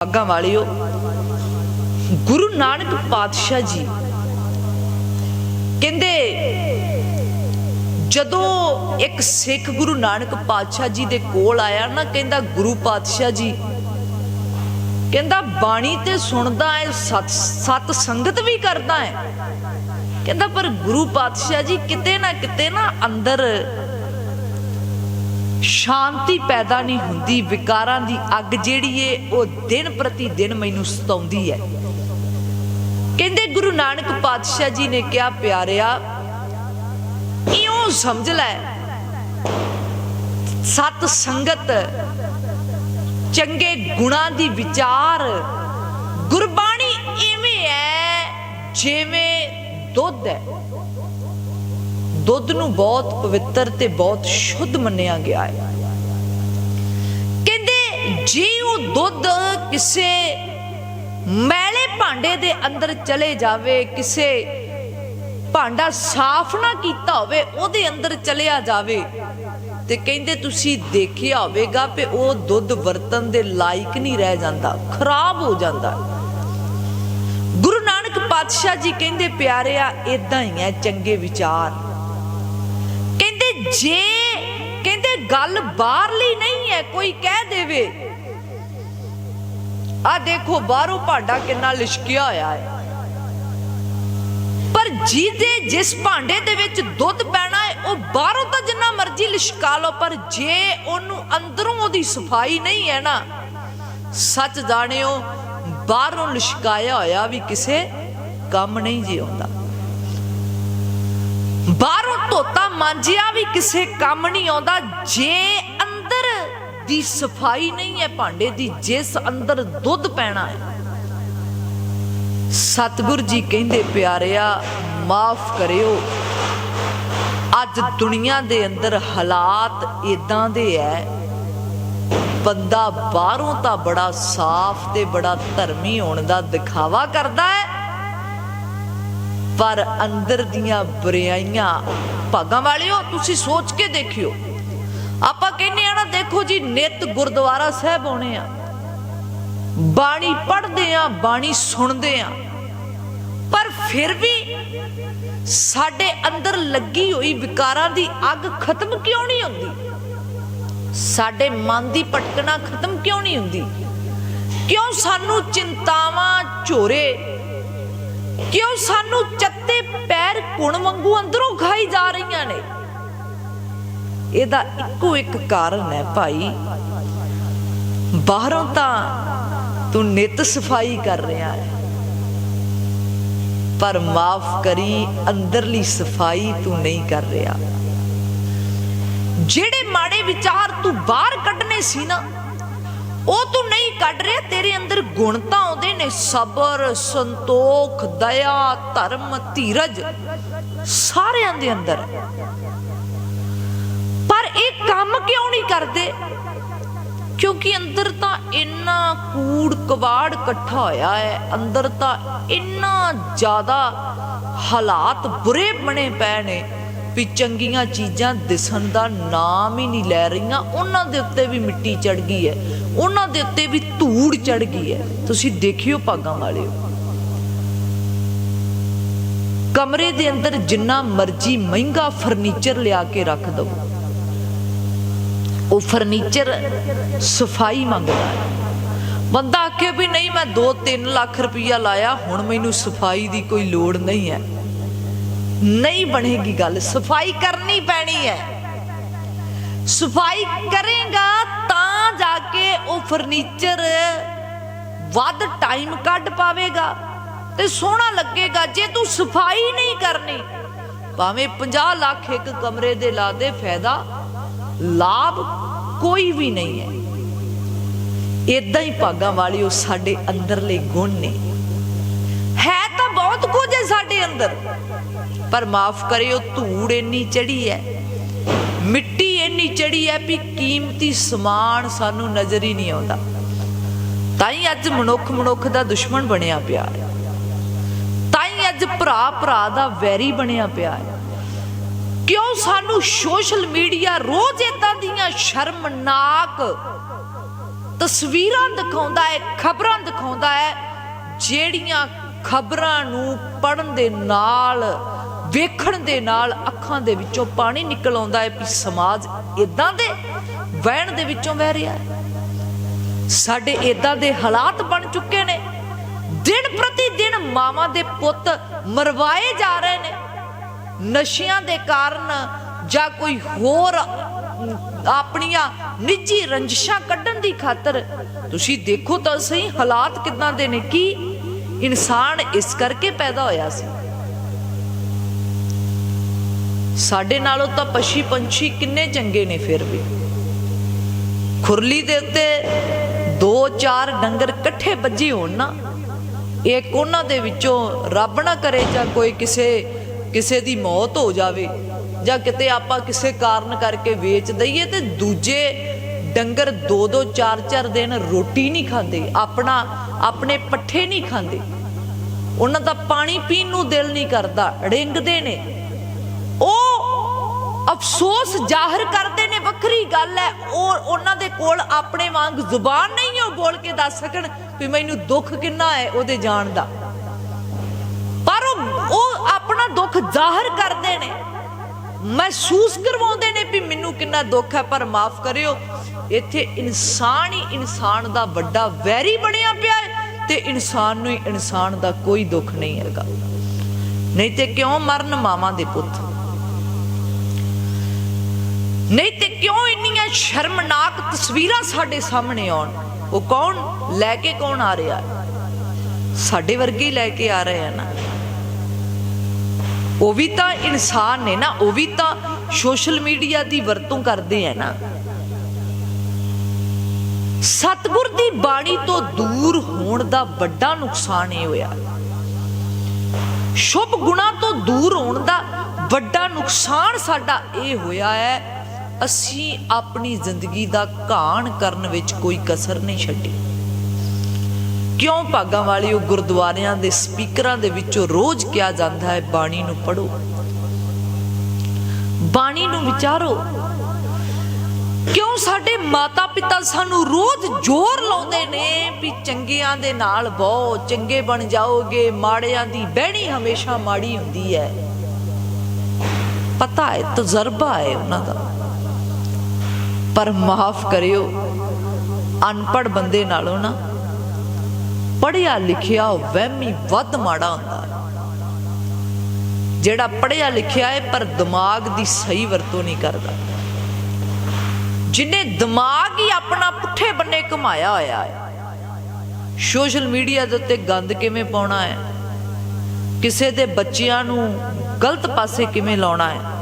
ਭਾਗਾਂ ਵਾਲਿਓ, ਗੁਰੂ ਨਾਨਕ ਪਾਤਸ਼ਾਹ ਜੀ ਕਹਿੰਦੇ, ਜਦੋਂ ਇੱਕ ਸਿੱਖ ਗੁਰੂ ਨਾਨਕ ਪਾਤਸ਼ਾਹ ਜੀ ਦੇ ਕੋਲ ਆਇਆ ਨਾ, ਕਹਿੰਦਾ ਗੁਰੂ ਪਾਤਸ਼ਾਹ ਜੀ, ਕਹਿੰਦਾ ਬਾਣੀ ਤੇ ਸੁਣਦਾ ਹੈ, ਸਤ ਸਤ ਸੰਗਤ ਵੀ ਕਰਦਾ ਹੈ। ਕਹਿੰਦਾ ਪਰ ਗੁਰੂ ਪਾਤਸ਼ਾਹ ਜੀ ਕਿਤੇ ਨਾ ਕਿਤੇ ਨਾ ਅੰਦਰ ਸ਼ਾਂਤੀ ਪੈਦਾ ਨਹੀਂ ਹੁੰਦੀ, ਵਿਕਾਰਾਂ ਦੀ ਅੱਗ ਜਿਹੜੀ ਏ, ਉਹ ਦਿਨ ਪ੍ਰਤੀ ਦਿਨ ਮੈਨੂੰ ਸਤਾਉਂਦੀ ਹੈ ਕਹਿੰਦੇ ਗੁਰੂ ਨਾਨਕ ਪਾਤਸ਼ਾਹ ਜੀ ਨੇ ਕਿਹਾ, ਪਿਆਰਿਆ, ਇਉਂ ਸਮਝ ਲੈ, ਸਤ ਸੰਗਤ ਚੰਗੇ ਗੁਣਾਂ ਦੀ ਵਿਚਾਰ, ਗੁਰਬਾਣੀ ਇਵੇਂ ਹੈ ਜਿਵੇਂ ਦੁੱਧ ਹੈ ਦੁੱਧ ਨੂੰ ਬਹੁਤ ਪਵਿੱਤਰ ਤੇ ਬਹੁਤ ਸ਼ੁੱਧ ਮੰਨਿਆ ਗਿਆ ਹੈ। ਕਹਿੰਦੇ, ਜੇ ਉਹ ਦੁੱਧ ਕਿਸੇ ਮੈਲੇ ਭਾਂਡੇ ਦੇ ਅੰਦਰ ਚਲੇ ਜਾਵੇ, ਕਿਸੇ ਭਾਂਡਾ ਸਾਫ਼ ਨਾ ਕੀਤਾ ਹੋਵੇ, ਉਹਦੇ ਅੰਦਰ ਚਲਿਆ ਜਾਵੇ, ਤੇ ਕਹਿੰਦੇ, ਤੁਸੀਂ ਦੇਖਿਆ ਹੋਵੇਗਾ ਕਿ ਉਹ ਦੁੱਧ ਵਰਤਨ ਦੇ ਲਾਇਕ ਨਹੀਂ ਰਹਿ ਜਾਂਦਾ, ਖਰਾਬ ਹੋ ਜਾਂਦਾ। ਗੁਰੂ ਨਾਨਕ ਪਾਤਸ਼ਾਹ ਜੀ ਕਹਿੰਦੇ, ਪਿਆਰਿਆ ਇਦਾਂ ਹੀ ਹੈ, ਚੰਗੇ ਵਿਚਾਰ। ਜੇ ਕਹਿੰਦੇ ਗੱਲ ਬਾਹਰਲੀ ਨਹੀਂ ਹੈ, ਕੋਈ ਕਹਿ ਦੇਵੇ। ਆ ਦੇਖੋ, ਬਾਹਰੋਂ ਭਾਂਡਾ ਕਿੰਨਾ ਲਿਸ਼ਕਿਆ ਹੋਇਆ ਹੈ। ਪਰ ਜਿਹਦੇ ਜਿਸ ਭਾਂਡੇ ਦੇ ਵਿੱਚ ਦੁੱਧ ਪੈਣਾ ਹੈ, ਉਹ ਬਾਹਰੋਂ ਤਾਂ ਜਿੰਨਾ ਮਰਜ਼ੀ ਲਿਸ਼ਕਾ ਲਓ, ਪਰ ਜੇ ਉਹਨੂੰ ਅੰਦਰੋਂ ਉਹਦੀ ਸਫ਼ਾਈ ਨਹੀਂ ਹੈ ਨਾ, ਸੱਚ ਜਾਣਿਓ, ਬਾਹਰੋਂ ਲਿਸ਼ਕਾਇਆ ਹੋਇਆ ਵੀ ਕਿਸੇ ਕੰਮ ਨਹੀਂ ਜੀ ਆਉਂਦਾ। ਬਾਹਰੋਂ ਧੋਤਾ ਮਾਂਜਿਆ ਵੀ ਕਿਸੇ ਕੰਮ ਨਹੀਂ ਆਉਂਦਾ, ਜੇ ਅੰਦਰ ਦੀ ਸਫ਼ਾਈ ਨਹੀਂ ਹੈ ਭਾਂਡੇ ਦੀ, ਜਿਸ ਅੰਦਰ ਦੁੱਧ ਪੈਣਾ ਹੈ। ਸਤਿਗੁਰ ਜੀ ਕਹਿੰਦੇ ਪਿਆਰਿਆ, ਮਾਫ ਕਰਿਓ। ਅੱਜ ਦੁਨੀਆ ਦੇ ਅੰਦਰ ਹਾਲਾਤ ਇਦਾਂ ਦੇ ਐ। ਬੰਦਾ ਬਾਹਰੋਂ ਤਾਂ ਬੜਾ ਸਾਫ਼ ਤੇ ਬੜਾ ਧਰਮੀ ਹੋਣ ਦਾ ਦਿਖਾਵਾ ਕਰਦਾ ਹੈ। ਪਰ ਅੰਦਰ ਦੀਆਂ ਬੁਰਾਈਆਂ ਭਾਗਾਂ ਵਾਲਿਓ, ਤੁਸੀਂ ਸੋਚ ਕੇ ਦੇਖਿਓ। ਆਪਾਂ ਕਹਿੰਨੇ ਆ ਨਾ, ਦੇਖੋ ਜੀ, ਨਿਤ ਗੁਰਦੁਆਰਾ ਸਾਹਿਬ ਆਉਣੇ ਆ। ਬਾਣੀ ਪੜ੍ਹਦੇ ਆ, ਬਾਣੀ ਸੁਣਦੇ ਆ। ਪਰ ਫਿਰ ਵੀ ਸਾਡੇ ਅੰਦਰ ਲੱਗੀ ਹੋਈ ਵਿਕਾਰਾਂ ਦੀ ਅੱਗ ਖਤਮ ਕਿਉਂ ਨਹੀਂ ਹੁੰਦੀ? ਸਾਡੇ ਮਨ ਦੀ ਭਟਕਣਾ ਖਤਮ ਕਿਉਂ ਨਹੀਂ ਹੁੰਦੀ? ਕਿਉਂ ਸਾਨੂੰ ਚਿੰਤਾਵਾਂ, ਝੋਰੇ ਕਿਉਂ ਸਾਨੂੰ ਚੱਤੇ ਪੈਰ ਕੁਣ ਵਾਂਗੂ ਅੰਦਰੋਂ ਖਾਈ ਜਾ ਰਹੀਆਂ ਨੇ? ਇਹਦਾ ਇੱਕੋ ਇੱਕ ਕਾਰਨ ਹੈ ਭਾਈ, ਬਾਹਰੋਂ ਤਾਂ ਤੂੰ ਨਿਤ ਸਫ਼ਾਈ ਕਰ ਰਿਹਾ ਹੈ। ਪਰ ਮਾਫ ਕਰੀ, ਅੰਦਰਲੀ ਸਫ਼ਾਈ ਤੂੰ ਨਹੀਂ ਕਰ ਰਿਹਾ। ਜਿਹੜੇ ਮਾੜੇ ਵਿਚਾਰ ਤੂੰ ਬਾਹਰ ਕੱਢਨੇ ਸੀ ਨਾ ਉਹ ਤੂੰ ਨਹੀਂ ਕੱਢ ਰਿਹਾ? ਤੇਰੇ ਅੰਦਰ ਗੁਣ ਤਾਂ ਆਉਂਦੇ ਨੇ। ਸਬਰ, ਸੰਤੋਖ, ਦਇਆ, ਧਰਮ, ਧੀਰਜ ਸਾਰਿਆਂ ਦੇ ਅੰਦਰ। ਪਰ ਇਹ ਕੰਮ ਕਿਉਂ ਨਹੀਂ ਕਰਦੇ? ਕਿਉਂਕਿ ਅੰਦਰ ਤਾਂ ਇੰਨਾ ਕੂੜ ਕਵਾੜ ਇਕੱਠਾ ਹੋਇਆ ਹੈ। ਅੰਦਰ ਤਾਂ ਇੰਨਾ ਜ਼ਿਆਦਾ ਹਾਲਾਤ ਬੁਰੇ ਬਣੇ ਪਏ ਨੇ। ਵੀ ਚੰਗੀਆਂ ਚੀਜ਼ਾਂ ਦਿਸਣ ਦਾ ਨਾਮ ਹੀ ਨਹੀਂ ਲੈ ਰਹੀਆਂ। ਉਹਨਾਂ ਦੇ ਉੱਤੇ ਵੀ ਮਿੱਟੀ ਚੜ ਗਈ ਹੈ। ਉਹਨਾਂ ਦੇ ਉੱਤੇ ਵੀ ਧੂੜ ਚੜ ਗਈ ਹੈ। ਤੁਸੀਂ ਦੇਖਿਓ ਭਾਗਾਂ ਵਾਲਿਓ। ਕਮਰੇ ਦੇ ਅੰਦਰ ਜਿੰਨਾ ਮਰਜ਼ੀ ਮਹਿੰਗਾ ਫਰਨੀਚਰ ਲਿਆ ਕੇ ਰੱਖ ਦਵੋ ਉਹ ਫਰਨੀਚਰ ਸਫ਼ਾਈ ਮੰਗਦਾ ਹੈ। ਬੰਦਾ ਆਖੇ ਵੀ ਨਹੀਂ, ਮੈਂ 2-3 ਲੱਖ ਰੁਪਈਆ ਲਾਇਆ, ਹੁਣ ਮੈਨੂੰ ਸਫ਼ਾਈ ਦੀ ਕੋਈ ਲੋੜ ਨਹੀਂ ਹੈ। ਨਹੀਂ ਬਣੇਗੀ ਗੱਲ। ਸਫ਼ਾਈ ਕਰਨੀ ਪੈਣੀ ਹੈ। ਸਫ਼ਾਈ ਕਰੇਗਾ ਤਾਂ ਜਾ ਕੇ ਉਹ ਫਰਨੀਚਰ ਵੱਧ ਟਾਈਮ ਕੱਢ ਪਾਵੇਗਾ ਤੇ ਸੋਹਣਾ ਲੱਗੇਗਾ। ਜੇ ਤੂੰ ਸਫ਼ਾਈ ਨਹੀਂ ਕਰਨੀ, ਭਾਵੇਂ 50 ਲੱਖ ਇੱਕ ਕਮਰੇ ਦੇ ਲਾ ਦੇ, ਫਾਇਦਾ, ਲਾਭ ਕੋਈ ਵੀ ਨਹੀਂ ਹੈ। ਇਦਾਂ ਹੀ ਭਾਗਾਂ ਵਾਲਿਓ ਸਾਡੇ ਅੰਦਰਲੇ ਗੁਣ ਨੇ। ਹੈ ਤਾਂ ਬਹੁਤ ਕੁਝ ਹੈ ਸਾਡੇ ਅੰਦਰ। ਪਰ ਮਾਫ ਕਰਿਓ, ਧੂੜ ਇੰਨੀ ਚੜੀ ਹੈ। ਮਿੱਟੀ ਇੰਨੀ ਚੜੀ ਹੈ ਵੀ ਕੀਮਤੀ ਸਮਾਨ ਸਾਨੂੰ ਨਜ਼ਰ ਹੀ ਨਹੀਂ ਆਉਂਦਾ। ਤਾਂ ਹੀ ਅੱਜ ਮਨੁੱਖ ਮਨੁੱਖ ਦਾ ਦੁਸ਼ਮਣ ਬਣਿਆ ਪਿਆ ਹੈ। ਤਾਂ ਹੀ ਅੱਜ ਭਰਾ ਭਰਾ ਦਾ ਵੈਰੀ ਬਣਿਆ ਪਿਆ ਹੈ। ਕਿਉਂ ਸਾਨੂੰ ਸੋਸ਼ਲ ਮੀਡੀਆ ਰੋਜ਼ ਇਦਾਂ ਦੀਆਂ ਸ਼ਰਮਨਾਕ ਤਸਵੀਰਾਂ ਦਿਖਾਉਂਦਾ ਹੈ, ਖਬਰਾਂ ਦਿਖਾਉਂਦਾ ਹੈ, ਜਿਹੜੀਆਂ ਖਬਰਾਂ ਨੂੰ ਪੜਨ ਦੇ ਨਾਲ ਵੇਖਣ ਦੇ ਨਾਲ ਅੱਖਾਂ ਦੇ ਵਿੱਚੋਂ ਪਾਣੀ ਨਿਕਲ ਆਉਂਦਾ ਹੈ ਵੀ ਸਮਾਜ ਇਦਾਂ ਦੇ ਵਹਿਣ ਦੇ ਵਿੱਚੋਂ ਵਹਿ ਰਿਹਾ ਹੈ। ਸਾਡੇ ਇਦਾਂ ਦੇ ਹਾਲਾਤ ਬਣ ਚੁੱਕੇ ਨੇ। ਦਿਨ ਪ੍ਰਤੀ ਦਿਨ ਮਾਵਾਂ ਦੇ ਪੁੱਤ ਮਰਵਾਏ ਜਾ ਰਹੇ ਨੇ। ਨਸ਼ਿਆਂ ਦੇ ਕਾਰਨ ਜਾਂ ਕੋਈ ਹੋਰ ਆਪਣੀਆਂ ਨਿੱਜੀ ਰੰਜਿਸ਼ਾਂ ਕੱਢਣ ਦੀ ਖਾਤਰ ਤੁਸੀਂ ਦੇਖੋ ਤਾਂ ਸਹੀ ਹਾਲਾਤ ਕਿਦਾਂ ਦੇ ਨੇ। ਕੀ ਇਨਸਾਨ ਇਸ ਕਰਕੇ ਪੈਦਾ ਹੋਇਆ ਸੀ? ਸਾਡੇ ਨਾਲੋਂ ਤਾਂ ਪਸ਼ੀ ਪੰਛੀ ਕਿੰਨੇ ਚੰਗੇ ਨੇ ਫਿਰ ਵੀ। ਖੁਰਲੀ ਦੇ ਉੱਤੇ ਦੋ ਚਾਰ ਡੰਗਰ ਇਕੱਠੇ ਵੱਜੇ ਹੋਣ ਨਾ ਇੱਕ ਉਹਨਾਂ ਦੇ ਵਿੱਚੋਂ ਰੱਬ ਨਾ ਕਰੇ ਜਾਂ ਕੋਈ ਕਿਸੇ ਕਿਸੇ ਦੀ ਮੌਤ ਹੋ ਜਾਵੇ ਜਾਂ ਕਿਤੇ ਆਪਾਂ ਕਿਸੇ ਕਾਰਨ ਕਰਕੇ ਵੇਚ ਦਈਏ ਤੇ ਦੂਜੇ ਡੰਗਰ ਦੋ ਦੋ ਚਾਰ ਚਾਰ ਦਿਨ ਰੋਟੀ ਨਹੀਂ ਖਾਂਦੇ, ਆਪਣਾ, ਆਪਣੇ ਪੱਠੇ ਨਹੀਂ ਖਾਂਦੇ। ਉਹਨਾਂ ਦਾ ਪਾਣੀ ਪੀਣ ਨੂੰ ਦਿਲ ਨਹੀਂ ਕਰਦਾ ਡਿੰਗਦੇ ਨੇ। ਅਫਸੋਸ ਜ਼ਾਹਰ ਕਰਦੇ ਨੇ, ਵੱਖਰੀ ਗੱਲ ਹੈ। ਉਹ ਉਹਨਾਂ ਦੇ ਕੋਲ ਆਪਣੇ ਵਾਂਗ ਜ਼ੁਬਾਨ ਨਹੀਂ ਉਹ ਬੋਲ ਕੇ ਦੱਸ ਸਕਣ ਵੀ ਮੈਨੂੰ ਦੁੱਖ ਕਿੰਨਾ ਹੈ ਉਹਦੇ ਜਾਣ ਦਾ। ਪਰ ਉਹ ਉਹ ਆਪਣਾ ਦੁੱਖ ਜ਼ਾਹਰ ਕਰਦੇ ਨੇ। ਮਹਿਸੂਸ ਕਰਵਾਉਂਦੇ ਨੇ ਵੀ ਮੈਨੂੰ ਕਿੰਨਾ ਦੁੱਖ ਹੈ, ਪਰ ਮਾਫ ਕਰਿਓ। ਇੱਥੇ ਇਨਸਾਨ ਹੀ ਇਨਸਾਨ ਦਾ ਵੱਡਾ ਵੈਰੀ ਬਣਿਆ ਪਿਆ ਹੈ ਤੇ ਇਨਸਾਨ ਨੂੰ ਹੀ ਇਨਸਾਨ ਦਾ ਕੋਈ ਦੁੱਖ ਨਹੀਂ ਹੈਗਾ। ਨਹੀਂ ਤੇ ਕਿਉਂ ਮਰਨ ਮਾਵਾਂ ਦੇ ਪੁੱਤ? ਨਹੀਂ ਤੇ ਕਿਉਂ ਇੰਨੀਆਂ ਸ਼ਰਮਨਾਕ ਤਸਵੀਰਾਂ ਸਾਡੇ ਸਾਹਮਣੇ ਆਉਣ? ਉਹ ਕੌਣ? ਲੈ ਕੇ ਕੌਣ ਆ ਰਿਹਾ? ਸਾਡੇ ਵਰਗੇ ਲੈ ਕੇ ਆ ਰਹੇ ਆ ਨਾ। ਉਹ ਵੀ ਤਾਂ ਇਨਸਾਨ ਨੇ ਨਾ, ਉਹ ਵੀ ਤਾਂ ਸੋਸ਼ਲ ਮੀਡੀਆ ਦੀ ਵਰਤੋਂ ਕਰਦੇ ਆ ਨਾ। ਸਤਗੁਰ ਦੀ ਬਾਣੀ ਤੋਂ ਦੂਰ ਹੋਣ ਦਾ ਵੱਡਾ ਨੁਕਸਾਨ ਇਹ ਹੋਇਆ। ਸ਼ੁਭ ਗੁਣਾ ਤੋਂ ਦੂਰ ਹੋਣ ਦਾ ਵੱਡਾ ਨੁਕਸਾਨ ਸਾਡਾ ਇਹ ਹੋਇਆ ਹੈ ਅਸੀਂ ਆਪਣੀ ਜ਼ਿੰਦਗੀ ਦਾ ਘਾਣ ਕਰਨ ਵਿੱਚ ਕੋਈ ਕਸਰ ਨਹੀਂ ਛੱਡੀ। ਕਿਉਂ ਭਾਗਾਂ ਵਾਲੀ ਉਹ ਗੁਰਦੁਆਰਿਆਂ ਦੇ ਸਪੀਕਰਾਂ ਦੇ ਵਿੱਚੋਂ ਰੋਜ਼ ਕਿਹਾ ਜਾਂਦਾ ਹੈ, ਬਾਣੀ ਨੂੰ ਪੜੋ ਬਾਣੀ ਨੂੰ ਵਿਚਾਰੋ। ਕਿਉਂ ਸਾਡੇ ਮਾਤਾ ਪਿਤਾ ਸਾਨੂੰ ਰੋਜ਼ ਜ਼ੋਰ ਲਾਉਂਦੇ ਨੇ ਵੀ ਚੰਗਿਆਂ ਦੇ ਨਾਲ ਬਹੁ ਚੰਗੇ ਬਣ ਜਾਓਗੇ, ਮਾੜਿਆਂ ਦੀ ਬਹਿਣੀ ਹਮੇਸ਼ਾ ਮਾੜੀ ਹੁੰਦੀ ਹੈ। ਪਤਾ ਹੈ, ਤਜਰਬਾ ਹੈ ਉਹਨਾਂ ਦਾ। ਪਰ ਮਾਫ ਕਰਿਓ। ਅਨਪੜ ਬੰਦੇ ਨਾਲੋਂ ਨਾ ਪੜਿਆ ਲਿਖਿਆ ਵਹਿਮੀ ਵੱਧ ਮਾੜਾ ਹੁੰਦਾ ਜਿਹੜਾ ਪੜਿਆ ਲਿਖਿਆ ਹੈ ਪਰ ਦਿਮਾਗ ਦੀ ਸਹੀ ਵਰਤੋਂ ਨਹੀਂ ਕਰਦਾ। ਜਿਨੇ ਦਿਮਾਗ ਹੀ ਆਪਣਾ ਪੁੱਠੇ ਬੰਨੇ ਘੁਮਾਇਆ ਹੋਇਆ ਹੈ। ਸੋਸ਼ਲ ਮੀਡੀਆ ਦੇ ਉੱਤੇ ਗੰਦ ਕਿਵੇਂ ਪਾਉਣਾ ਹੈ? ਕਿਸੇ ਦੇ ਬੱਚਿਆਂ ਨੂੰ ਗਲਤ ਪਾਸੇ ਕਿਵੇਂ ਲਾਉਣਾ ਹੈ?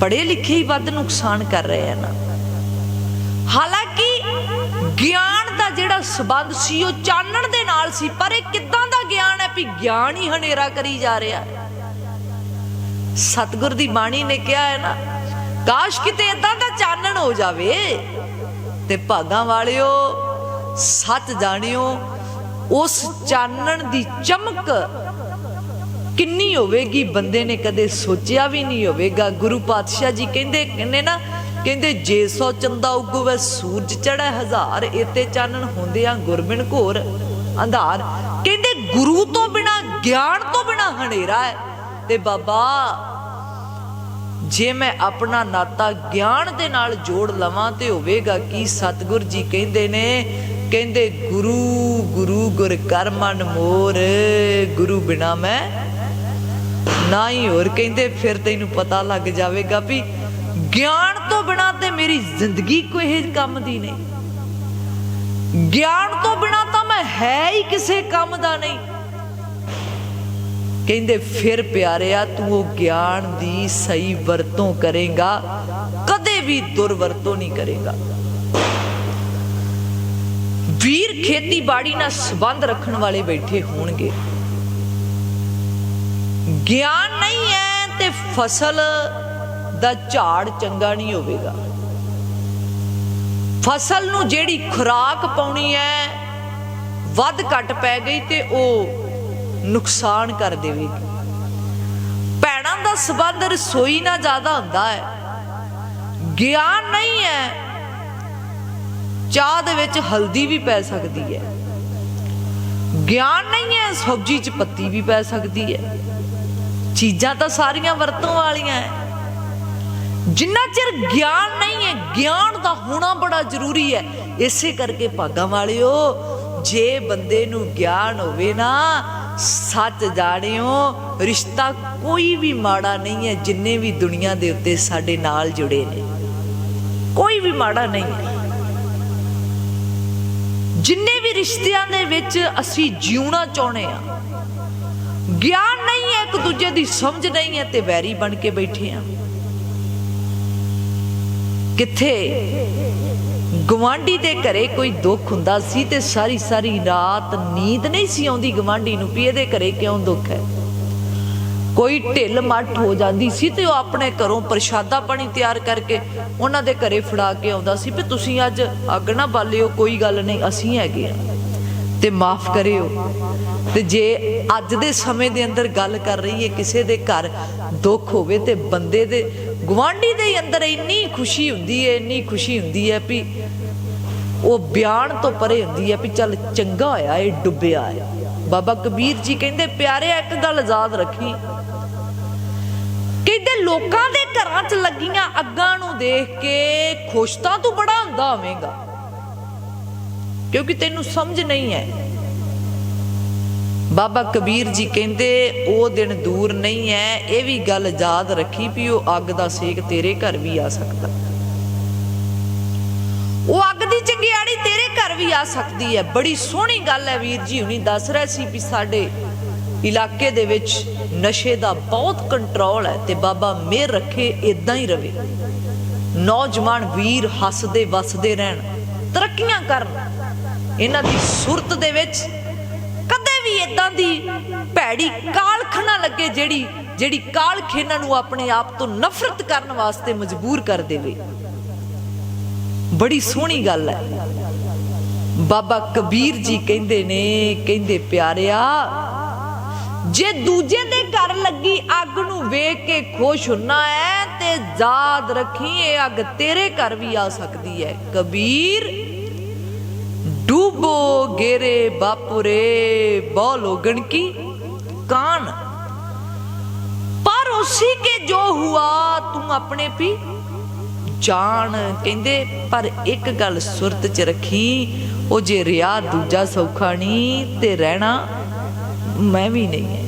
ਪੜ੍ਹੇ ਲਿਖੇ ਹੀ ਵੱਧ ਨੁਕਸਾਨ ਕਰ ਰਹੇ ਆ ਨਾ। ਹਾਲਾਂਕਿ ਗਿਆਨ ਦਾ ਜਿਹੜਾ ਸਬੰਧ ਸੀ, ਉਹ ਚਾਨਣ ਦੇ ਨਾਲ ਸੀ, ਪਰ ਇਹ ਕਿੱਦਾਂ ਦਾ ਗਿਆਨ ਹੈ ਵੀ ਗਿਆਨ ਹੀ ਹਨੇਰਾ ਕਰੀ ਜਾ ਰਿਹਾ ਹੈ। ਸਤਿਗੁਰ ਦੀ ਬਾਣੀ ਨੇ ਕਿਹਾ ਹੈ ਨਾ, ਕਾਸ਼ ਕਿਤੇ ਇਦਾਂ ਦਾ ਚਾਨਣ ਹੋ ਜਾਵੇ, ਤੇ ਭਾਗਾਂ ਵਾਲਿਓ ਸੱਚ ਜਾਣਿਓ, ਉਸ ਚਾਨਣ ਦੀ ਚਮਕ ਕਿੰਨੀ ਹੋਵੇਗੀ, ਬੰਦੇ ਨੇ ਕਦੇ ਸੋਚਿਆ ਵੀ ਨਹੀਂ ਹੋਵੇਗਾ। ਗੁਰੂ ਪਾਤਸ਼ਾਹ ਜੀ ਕਹਿੰਦੇ ਕਹਿੰਦੇ ਨਾ, ਕਹਿੰਦੇ ਜੇ ਸੋ ਚੰਦਾ ਉਗਵੇ, ਸੂਰਜ ਚੜ੍ਹੈ ਹਜ਼ਾਰ ਇਤੇ ਚਾਨਣ ਹੁੰਦਿਆਂ ਗੁਰਬਿਨ ਘੋਰ, ਅੰਧਾਰ। ਕਹਿੰਦੇ ਗੁਰੂ ਤੋਂ ਬਿਨਾ, ਗਿਆਨ ਤੋਂ ਬਿਨਾ ਹਨੇਰਾ ਹੈ। ਤੇ ਬਾਬਾ, ਜੇ ਮੈਂ ਆਪਣਾ ਨਾਤਾ ਗਿਆਨ ਦੇ ਨਾਲ ਜੋੜ ਲਵਾਂ ਤੇ ਹੋਵੇਗਾ ਕੀ? ਸਤਿਗੁਰ ਜੀ ਕਹਿੰਦੇ ਨੇ, ਕਹਿੰਦੇ ਗੁਰੂ ਗੁਰੂ ਗੁਰ ਕਰ ਮਨ ਮੋਰ, ਗੁਰੂ ਬਿਨਾ ਮੈਂ ਨਾ ਹੀ ਹੋਰ ਕਹਿੰਦੇ, ਫਿਰ ਤੈਨੂੰ ਪਤਾ ਲੱਗ ਜਾਵੇਗਾ ਵੀ ਗਿਆਨ ਤੋਂ ਬਿਨਾ ਤੇ ਮੇਰੀ ਜ਼ਿੰਦਗੀ ਕੋਈ ਇਹ ਕੰਮ ਦੀ ਨਹੀਂ। ਗਿਆਨ ਤੋਂ ਬਿਨਾ ਤਾਂ ਮੈਂ ਹੈ ਹੀ ਕਿਸੇ ਕੰਮ ਦਾ ਨਹੀਂ। ਕਹਿੰਦੇ, ਫਿਰ ਪਿਆਰਿਆ, ਤੂੰ ਉਹ ਗਿਆਨ ਦੀ ਸਹੀ ਵਰਤੋਂ ਕਰੇਗਾ, ਕਦੇ ਵੀ ਦੁਰਵਰਤੋਂ ਨਹੀਂ ਕਰੇਗਾ। ਵੀਰ ਖੇਤੀਬਾੜੀ ਨਾਲ ਸੰਬੰਧ ਰੱਖਣ ਵਾਲੇ ਬੈਠੇ ਹੋਣਗੇ। ਗਿਆਨ ਨਹੀਂ ਹੈ ਤੇ ਫਸਲ ਦਾ ਝਾੜ ਚੰਗਾ ਨਹੀਂ ਹੋਵੇਗਾ। ਫਸਲ ਨੂੰ ਜਿਹੜੀ ਖੁਰਾਕ ਪਾਉਣੀ ਹੈ, ਵੱਧ ਘਟ ਪੈ ਗਈ ਤੇ ਉਹ ਨੁਕਸਾਨ ਕਰ ਦੇਵੇਗੀ। ਭੈਣਾਂ ਦਾ ਸਬੰਧ ਰਸੋਈ ਨਾਲ ਜ਼ਿਆਦਾ ਹੁੰਦਾ ਹੈ। ਗਿਆਨ ਨਹੀਂ ਹੈ, ਚਾਹ ਦੇ ਵਿੱਚ ਹਲਦੀ ਵੀ ਪੈ ਸਕਦੀ ਹੈ। ਗਿਆਨ ਨਹੀਂ ਹੈ, ਸਬਜ਼ੀ 'ਚ ਪੱਤੀ ਵੀ ਪੈ ਸਕਦੀ ਹੈ। ਚੀਜ਼ਾਂ ਤਾਂ ਸਾਰੀਆਂ ਵਰਤੋਂ ਵਾਲੀਆਂ ਹੈ ਜਿੰਨਾ ਚਿਰ ਗਿਆਨ ਨਹੀਂ ਹੈ ਗਿਆਨ ਦਾ ਹੋਣਾ ਬੜਾ ਜ਼ਰੂਰੀ ਹੈ ਇਸੇ ਕਰਕੇ ਭਾਗਾਂ ਵਾਲਿਓ, ਜੇ ਬੰਦੇ ਨੂੰ ਗਿਆਨ ਹੋਵੇ ਨਾ, ਸੱਚ ਜਾਣਿਓ, ਰਿਸ਼ਤਾ ਕੋਈ ਵੀ ਮਾੜਾ ਨਹੀਂ ਹੈ ਜਿੰਨੇ ਵੀ ਦੁਨੀਆ ਦੇ ਉੱਤੇ ਸਾਡੇ ਨਾਲ ਜੁੜੇ ਨੇ। ਕੋਈ ਵੀ ਮਾੜਾ ਨਹੀਂ। ਹੈ ਜਿੰਨੇ ਵੀ ਰਿਸ਼ਤਿਆਂ ਦੇ ਵਿੱਚ ਅਸੀਂ ਜਿਉਣਾ ਚਾਹੁੰਦੇ ਆ ਗਿਆਨ ਨਹੀਂ ਹੈ, ਇੱਕ ਦੂਜੇ ਦੀ ਸਮਝ ਨਹੀਂ ਹੈ ਤੇ ਵੈਰੀ ਬਣ ਕੇ ਬੈਠੇ ਆ ਕਿੱਥੇ? ਗਵਾਂਢੀ ਦੇ ਘਰੇ ਕੋਈ ਦੁੱਖ ਹੁੰਦਾ ਸੀ ਤੇ ਸਾਰੀ ਸਾਰੀ ਰਾਤ ਨੀਂਦ ਨਹੀਂ ਸੀ ਆਉਂਦੀ ਗਵਾਂਢੀ ਨੂੰ ਵੀ ਇਹਦੇ ਘਰੇ ਕਿਉਂ ਦੁੱਖ ਹੈ? ਕੋਈ ਢਿੱਲ ਮੱਠ ਹੋ ਜਾਂਦੀ ਸੀ ਤੇ ਉਹ ਆਪਣੇ ਘਰੋਂ ਪ੍ਰਸ਼ਾਦਾ ਪਾਣੀ ਤਿਆਰ ਕਰਕੇ ਉਹਨਾਂ ਦੇ ਘਰੇ ਫੜਾ ਕੇ ਆਉਂਦਾ ਸੀ ਵੀ ਤੁਸੀਂ ਅੱਜ ਅੱਗ ਨਾ ਬਾਲਿਓ, ਕੋਈ ਗੱਲ ਨਹੀਂ, ਅਸੀਂ ਹੈਗੇ ਆ ਤੇ ਮਾਫ ਕਰਿਓ। ਤੇ ਜੇ ਅੱਜ ਦੇ ਸਮੇਂ ਦੇ ਅੰਦਰ ਗੱਲ ਕਰ ਰਹੀ ਹੈ ਕਿਸੇ ਦੇ ਘਰ ਦੁੱਖ ਹੋਵੇ ਤੇ ਬੰਦੇ ਦੇ ਗਵਾਂਢੀ ਦੇ ਅੰਦਰ ਇੰਨੀ ਖੁਸ਼ੀ ਹੁੰਦੀ ਹੈ, ਇੰਨੀ ਖੁਸ਼ੀ ਹੁੰਦੀ ਹੈ ਵੀ ਉਹ ਬਿਆਨ ਤੋਂ ਪਰੇ ਹੁੰਦੀ ਹੈ ਵੀ ਚੱਲ ਚੰਗਾ ਹੋਇਆ, ਇਹ ਡੁੱਬਿਆ ਹੈ। ਬਾਬਾ ਕਬੀਰ ਜੀ ਕਹਿੰਦੇ ਪਿਆਰਿਆ ਇੱਕ ਗੱਲ ਯਾਦ ਰੱਖੀ। ਕਹਿੰਦੇ, ਲੋਕਾਂ ਦੇ ਘਰਾਂ 'ਚ ਲੱਗੀਆਂ ਅੱਗਾਂ ਨੂੰ ਦੇਖ ਕੇ ਖੁਸ਼ ਤਾਂ ਤੂੰ ਬੜਾ ਹੁੰਦਾ ਹੋਵੇਂਗਾ। ਕਿਉਂਕਿ ਤੈਨੂੰ ਸਮਝ ਨਹੀਂ ਹੈ। ਬਾਬਾ ਕਬੀਰ ਜੀ ਕਹਿੰਦੇ, ਉਹ ਦਿਨ ਦੂਰ ਨਹੀਂ ਹੈ। ਇਹ ਵੀ ਗੱਲ ਯਾਦ ਰੱਖੀ ਵੀ ਉਹ ਅੱਗ ਦਾ ਸੇਕ ਤੇਰੇ ਘਰ ਵੀ ਆ ਸਕਦਾ। ਉਹ ਅੱਗ ਦੀ ਚੰਗਿਆੜੀ ਤੇਰੇ ਘਰ ਵੀ ਆ ਸਕਦੀ ਹੈ। ਬੜੀ ਸੋਹਣੀ ਗੱਲ ਹੈ ਵੀਰ ਜੀ, ਹੁਣੀ ਦੱਸ ਰਿਹਾ ਸੀ ਵੀ ਸਾਡੇ ਇਲਾਕੇ ਦੇ ਵਿੱਚ ਨਸ਼ੇ ਦਾ ਬਹੁਤ ਕੰਟਰੋਲ ਹੈ ਤੇ ਬਾਬਾ ਮਿਹਰ ਰੱਖੇ ਇਦਾਂ ਹੀ ਰਵੇ। ਨੌਜਵਾਨ ਵੀਰ ਹੱਸਦੇ ਵਸਦੇ ਰਹਿਣ, ਤਰੱਕੀਆਂ ਕਰਨ। ਇਹਨਾਂ ਦੀ ਸੁਰਤ ਦੇ ਵਿੱਚ ਕਦੇ ਵੀ ਇਦਾਂ ਦੀ ਭੈੜੀ ਕਾਲਖ ਨਾ ਲੱਗੇ ਜਿਹੜੀ ਜਿਹੜੀ ਕਾਲਖ ਇਹਨਾਂ ਨੂੰ ਆਪਣੇ ਆਪ ਤੋਂ ਨਫ਼ਰਤ ਕਰਨ ਵਾਸਤੇ ਮਜਬੂਰ ਕਰ ਦੇਵੇ। ਬੜੀ ਸੋਹਣੀ ਗੱਲ ਹੈ। ਬਾਬਾ ਕਬੀਰ ਜੀ ਕਹਿੰਦੇ ਨੇ, ਕਹਿੰਦੇ ਪਿਆਰਿਆ, ਜੇ ਦੂਜੇ ਦੇ ਘਰ ਲੱਗੀ ਅੱਗ ਨੂੰ ਵੇਖ ਕੇ ਖੁਸ਼ ਹੁੰਨਾ ਹੈ, ਤੇ ਯਾਦ ਰੱਖੀ ਇਹ ਅੱਗ ਤੇਰੇ ਘਰ ਵੀ ਆ ਸਕਦੀ ਹੈ। ਕਬੀਰ ડૂબો ગેરે બાપુ રે બોલો ગણકી કાન ਪਰ ਉਸੀ ਕੇ ਜੋ ਹੁਆ, ਤੂੰ ਆਪਣੇ ਪੀ। ਜਾਣ ਕਹਿੰਦੇ, ਪਰ ਇੱਕ ਗੱਲ ਸੁਰਤ ਚ ਰੱਖੀ, ਉਹ ਜੇ ਰਿਆ ਦੂਜਾ ਸੌਖਾ ਨਹੀਂ ਤੇ ਰਹਿਣਾ ਮੈਂ ਵੀ ਨਹੀਂ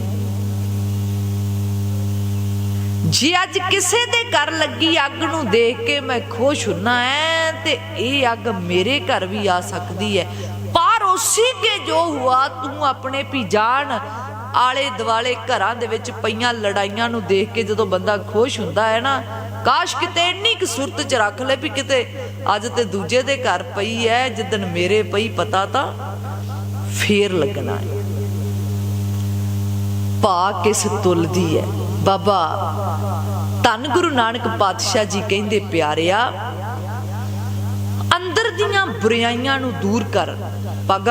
ਜੇ ਅੱਜ ਕਿਸੇ ਦੇ ਘਰ ਲੱਗੀ ਅੱਗ ਨੂੰ ਦੇਖ ਕੇ ਮੈਂ ਖੁਸ਼ ਹੁੰਨਾ ਹੈ ਤੇ ਇਹ ਅੱਗ ਮੇਰੇ ਘਰ ਵੀ ਆ ਸਕਦੀ ਹੈ ਪਰ ਉਸੇ ਕੇ ਜੋ ਹੁਆ, ਤੂੰ ਆਪਣੇ ਵੀ ਆਲੇ ਦਿਵਾਲੇ ਘਰਾਂ ਦੇ ਵਿੱਚ ਪਈਆਂ ਲੜਾਈਆਂ ਨੂੰ ਦੇਖ ਕੇ ਜਦੋਂ ਬੰਦਾ ਖੁਸ਼ ਹੁੰਦਾ ਹੈ ਨਾ, ਕਾਸ਼ ਕਿਤੇ ਇੰਨੀ ਕੁ ਸੁਰਤ ਚ ਰੱਖ ਲੈ ਵੀ ਕਿਤੇ ਅੱਜ ਤੇ ਦੂਜੇ ਦੇ ਘਰ ਪਈ ਹੈ ਜਿੱਦਨ ਮੇਰੇ ਪਈ ਪਤਾ ਤਾਂ ਫੇਰ ਲੱਗਣਾ ਹੈ ਪਾ ਕਿਸ ਤੁਲਦੀ ਹੈ ਬਾਬਾ, ਧੰਨ ਗੁਰੂ ਨਾਨਕ ਪਾਤਸ਼ਾਹ ਜੀ ਕਹਿੰਦੇ ਪਿਆਰਿਆ, ਅੰਦਰ ਦੀਆਂ ਬੁਰਾਈਆਂ ਨੂੰ ਦੂਰ ਕਰ ਪਾਗਾ